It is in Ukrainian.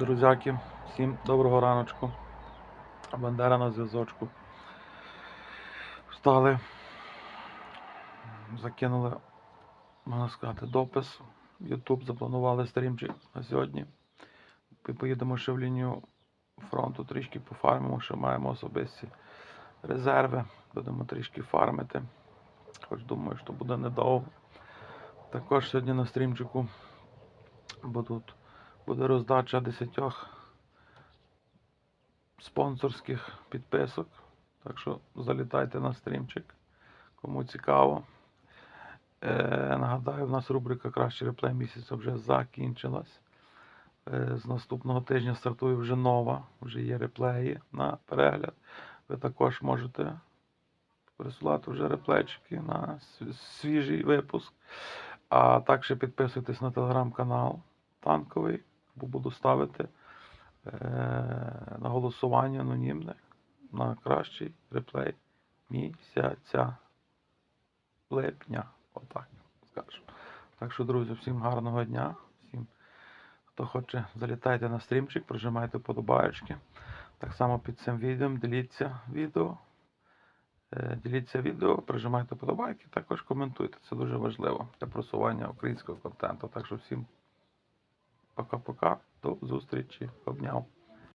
Друзяки, всім доброго раночку. Бандера на зв'язочку. Встали, закинули, можна сказати, допис. Ютуб запланували стрімчик на сьогодні. Поїдемо ще в лінію фронту, трішки пофармимо, ще маємо особисті резерви. Будемо трішки фармити. Хоч думаю, що буде недовго. Також сьогодні на стрімчику будуть, буде роздача 10 спонсорських підписок. Так що залітайте на стрімчик, кому цікаво. Е, нагадаю, в нас рубрика Кращий реплей місяця вже закінчилась. Е, з наступного тижня стартує вже нова, вже є реплеї на перегляд. Ви також можете присилати вже реплейчики на свіжий випуск. А також підписуйтесь на телеграм-канал танковий, бо буду ставити е, на голосування анонімне на кращий реплей місяця липня. Отак скажу. Так що, друзі, всім гарного дня. Всім, хто хоче, залітайте на стрімчик, прожимайте подобаєчки. Так само під цим відео діліться відео. Е, Діліться відео, прижимайте подобайки, також коментуйте. Це дуже важливо для просування українського контенту. Так що всім пока-пока, до зустрічі, обняв.